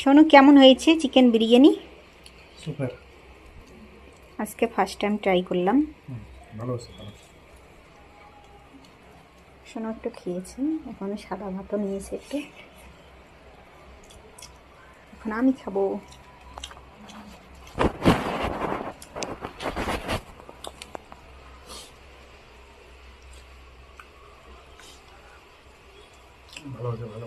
শোনো কেমন হয়েছে চিকেন বিরিয়ানি? সুপার আজকে ফার্স্ট টাইম ট্রাই করলাম। ভালো শোনো একটু খেয়েছি। এখন সাদা ভাতও নিয়েছে একটু। এখন আমি খাব। ভালো আছে ভালো।